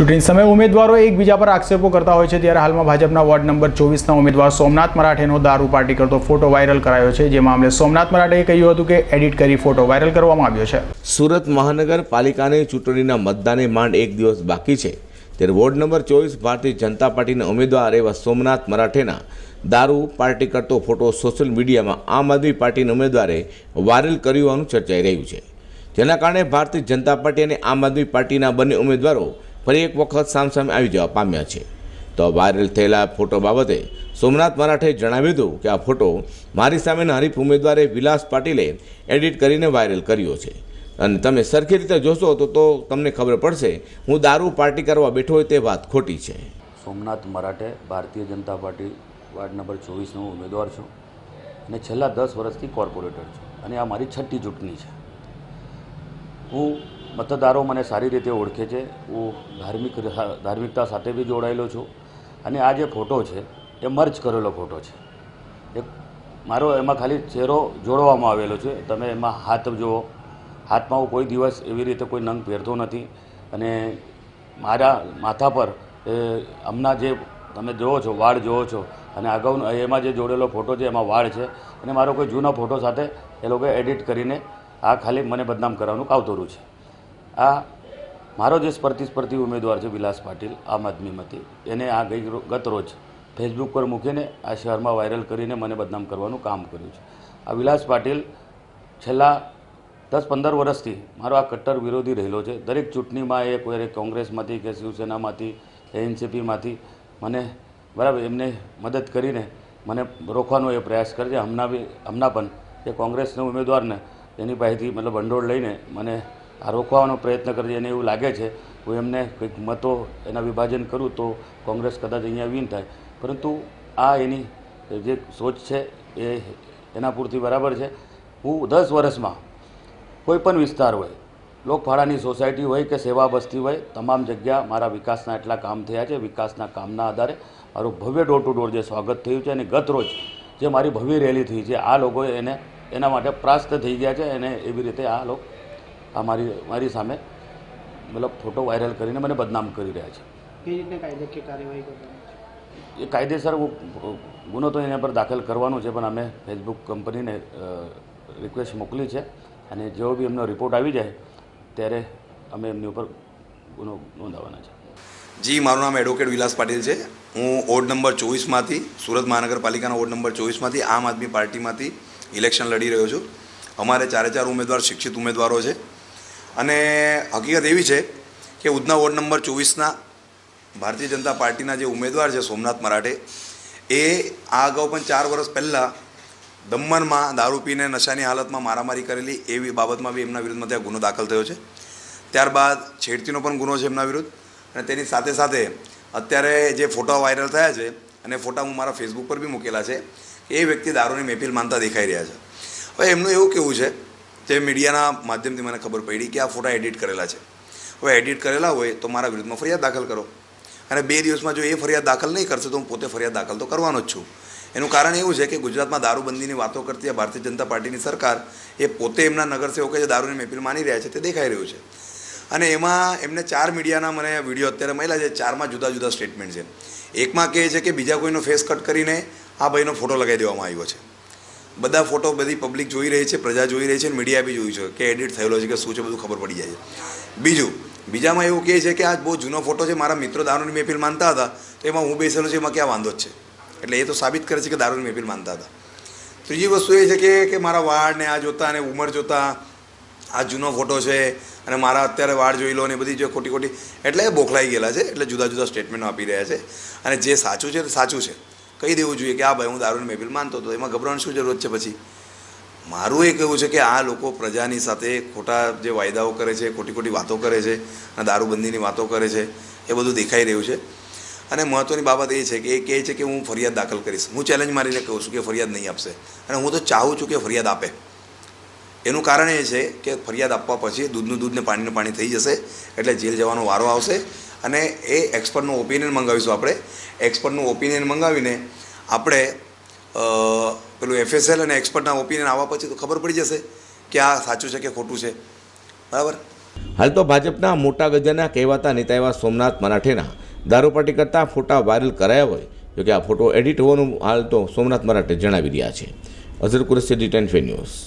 ચૂંટણી સમયે ઉમેદવારો એકબીજા પર આક્ષેપો કરતા હોય છે. ત્યારે હાલમાં ભાજપના વોર્ડ નંબર ચોવીસના ઉમેદવાર સોમનાથ મરાઠેનો દારૂ પાર્ટી કરતો ફોટો વાયરલ કરાયો છે. જે મામલે સોમનાથ મરાઠેએ કહ્યું હતું કે એડિટ કરી ફોટો વાયરલ કરવામાં આવ્યો છે. સુરત મહાનગરપાલિકાની ચૂંટણીના મતદાને માંડ એક દિવસ બાકી છે. ત્યારે વોર્ડ નંબર ચોવીસ ભારતીય જનતા પાર્ટીના ઉમેદવાર એવા સોમનાથ મરાઠેના દારૂ પાર્ટી કરતો ફોટો સોશિયલ મીડિયામાં આમ આદમી પાર્ટીના ઉમેદવારે વાયરલ કર્યું હોવાનું ચર્ચાઈ રહ્યું છે. જેના કારણે ભારતીય જનતા પાર્ટી અને આમ આદમી પાર્ટીના બંને ઉમેદવારો ફરી એક વખત સામસામે આવી જવા પામ્યા છે. તો વાયરલ થયેલા ફોટો બાબતે સોમનાથ મરાઠે જણાવ્યું હતું કે આ ફોટો મારી સામેના હરીફ ઉમેદવારે વિલાસ પાટીલે એડિટ કરીને વાયરલ કર્યો છે. અને તમે સરખી રીતે જોશો તો તો તમને ખબર પડશે, હું દારૂ પાર્ટી કરવા બેઠો હોય તે વાત ખોટી છે. Somnath Marathe Bharatiya Janata party ward number ચોવીસનો ઉમેદવાર છું અને છેલ્લા દસ વર્ષથી કોર્પોરેટર છું અને આ મારી છઠ્ઠી ચૂંટણી છે. હું મતદારો મને સારી રીતે ઓળખે છે. હું ધાર્મિક ધાર્મિકતા સાથે બી જોડાયેલો છું. અને આ જે ફોટો છે, એ મર્જ કરેલો ફોટો છે. એક, મારો એમાં ખાલી ચહેરો જોડવામાં આવેલો છે. તમે એમાં હાથ જુઓ. હાથમાં હું કોઈ દિવસ એવી રીતે કોઈ નંગ પહેરતો નથી. અને મારા માથા પર હમણાં જે તમે જુઓ છો, વાળ જુઓ છો, અને અગાઉ એમાં જે જોડેલો ફોટો છે, એમાં વાળ છે. અને મારો કોઈ જૂનો ફોટો સાથે એ લોકોએ એડિટ કરીને આ ખાલી મને બદનામ કરવાનું કાવતરું છે. આ મારો જે સ્પર્ધિસ્પર્ધી ઉમેદવાર છે વિલાસ પાટીલ, આમ આદમીમાંથી એને આ ગઈ ગત રોજ ફેસબુક પર મૂકીને આ શહેરમાં વાયરલ કરીને મને બદનામ કરવાનું કામ કર્યું છે. આ વિલાસ પાટીલ છેલ્લા દસ પંદર વર્ષથી મારો આ કટ્ટર વિરોધી રહેલો છે. દરેક ચૂંટણીમાં એ કોઈ કોંગ્રેસમાંથી કે શિવસેનામાંથી કે એનસીપીમાંથી મને બરાબર એમને મદદ કરીને મને રોકવાનો એ પ્રયાસ કરે છે હમણાં બી, હમણાં પણ એ કોંગ્રેસના ઉમેદવારને એની પાસેથી મતલબ ભંડોળ લઈને મને આ રોકવાનો પ્રયત્ન કરી અને એવું લાગે છે, હું એમને કંઈક મતો એના વિભાજન કરું તો કોંગ્રેસ કદાચ અહીંયા વિન થાય. પરંતુ આ એની જે સોચ છે એ એના પૂરતી બરાબર છે. હું દસ વર્ષમાં કોઈ પણ વિસ્તાર હોય લોકફાળાની સોસાયટી હોય કે સેવા બસ્તી હોય, તમામ જગ્યા મારા વિકાસના એટલા કામ થયા છે, વિકાસના કામના આધારે મારું ભવ્ય ડોર ટુ ડોર જે સ્વાગત થયું છે અને ગત રોજ જે મારી ભવ્ય રેલી થઈ છે, આ લોકોએ એને એના માટે પ્રાસ્ત થઈ ગયા છે અને એવી રીતે આ લોકો આ મારી મારી સામે મતલબ ફોટો વાયરલ કરીને મને બદનામ કરી રહ્યા છે. કઈ રીતને કાયદાકીય કાર્યવાહી કરવાની એ કાયદેસર હું ગુનો તો એના પર દાખલ કરવાનો છે પણ અમે ફેસબુક કંપનીને રિક્વેસ્ટ મોકલી છે. અને જેવો બી એમનો રિપોર્ટ આવી જાય ત્યારે અમે એમની ઉપર ગુનો નોંધાવવાના છે. જી મારું નામ એડવોકેટ વિલાસ પાટીલ છે. હું વોર્ડ નંબર ચોવીસમાંથી સુરત મહાનગરપાલિકાના વોર્ડ નંબર ચોવીસમાંથી આમ આદમી પાર્ટીમાંથી ઇલેક્શન લડી રહ્યો છું. અમારે ચારે ચાર ઉમેદવાર શિક્ષિત ઉમેદવારો છે. અને હકીકત એવી છે કે ઉધના વોર્ડ નંબર ચોવીસના ભારતીય જનતા પાર્ટીના જે ઉમેદવાર છે સોમનાથ મરાઠે, એ આ અગાઉ પણ ચાર વર્ષ પહેલાં દમણમાં દારૂ પીને નશાની હાલતમાં મારામારી કરેલી એવી બાબતમાં બી એમના વિરુદ્ધમાં ત્યાં ગુનો દાખલ થયો છે. ત્યારબાદ છેડતીનો પણ ગુનો છે એમના વિરુદ્ધ અને તેની સાથે સાથે અત્યારે જે ફોટા વાયરલ થયા છે અને ફોટા હું મારા ફેસબુક પર બી મૂકેલા છે, એ વ્યક્તિ દારૂની મહેફિલ માનતા દેખાઈ રહ્યા છે. હવે એમનું એવું કેવું છે જે મીડિયાના માધ્યમથી મને ખબર પડી કે આ ફોટા એડિટ કરેલા છે. હવે એડિટ કરેલા હોય તો મારા વિરુદ્ધમાં ફરિયાદ દાખલ કરો. અને બે દિવસમાં જો એ ફરિયાદ દાખલ નહીં કરશે તો હું પોતે ફરિયાદ દાખલ તો કરવાનો જ છું. એનું કારણ એવું છે કે ગુજરાતમાં દારૂબંધીની વાતો કરતી આ ભારતીય જનતા પાર્ટીની સરકાર એ પોતે એમના નગરસેવકો જે દારૂની મહેફિલ માની રહ્યા છે તે દેખાઈ રહ્યું છે. અને એમાં એમને ચાર મીડિયાના મને વીડિયો અત્યારે મળેલા છે, ચારમાં જુદા જુદા સ્ટેટમેન્ટ છે. એકમાં કહે છે કે બીજા કોઈનો ફેસ કટ કરીને આ ભાઈનો ફોટો લગાવી દેવામાં આવ્યો છે. બધા ફોટો બધી પબ્લિક જોઈ રહી છે, પ્રજા જોઈ રહી છે અને મીડિયા બી જોયું છે કે એડિટ થયેલો છે કે શું છે, બધું ખબર પડી જાય છે. બીજું, બીજામાં એવું કહે છે કે આ બહુ જૂનો ફોટો છે, મારા મિત્રો દારૂની મહેફિલ માનતા હતા, તો એમાં હું બેસેલો છું, એમાં ક્યાં વાંધો જ છે? એટલે એ તો સાબિત કરે છે કે દારૂની મહેફિલ માનતા હતા. ત્રીજી વસ્તુ એ છે કે કે મારા વાળ ને આ જોતા અને ઉંમર જોતા, આ જૂનો ફોટો છે અને મારા અત્યારે વાળ જોઈ લો ને બધી જે ખોટી ખોટી, એટલે બોખલાઈ ગયેલા છે, એટલે જુદા જુદા સ્ટેટમેન્ટો આપી રહ્યા છે. અને જે સાચું છે, તે સાચું છે. કહી દેવું જોઈએ કે, આ ભાઈ, હું દારૂની મહેફિલ માનતો હતો, એમાં ગભરાવાની શું જરૂરત છે પછી? મારું એ કહેવું છે કે, આ લોકો પ્રજાની સાથે ખોટા જે વાયદાઓ કરે છે, ખોટી ખોટી વાતો કરે છે, અને દારૂબંધીની વાતો કરે છે, એ બધું દેખાઈ રહ્યું છે. અને મહત્ત્વની બાબત એ છે કે, એ કહે છે કે, હું ફરિયાદ દાખલ કરીશ. હું ચેલેન્જ મારીને કહું છું કે, ફરિયાદ નહીં આપશે. અને હું તો ચાહું છું કે, ફરિયાદ આપે. એનું કારણ એ છે કે, ફરિયાદ આપવા પછી દૂધનું દૂધને પાણીનું પાણી થઈ જશે, એટલે જેલ જવાનો વારો આવશે અને એ એક્સપર્ટનું ઓપિનિયન મંગાવીશું આપણે. એક્સપર્ટનું ઓપિનિયન મંગાવીને આપણે પેલું એફએસએલ અને એક્સપર્ટના ઓપિનિયન આવવા પછી તો ખબર પડી જશે કે આ સાચું છે કે ખોટું છે. બરાબર? હાલ તો ભાજપના મોટા ગજાના કહેવાતા નેતા એવા સોમનાથ મરાઠેના. દારૂ પાર્ટી કરતા ફોટા વાયરલ કરાયા હોય જોકે આ ફોટો એડિટ હોવાનું હાલ તો સોમનાથ મરાઠે જણાવી રહ્યા છે. અઝર કુરેશી ડિટેન ફે ન્યૂઝ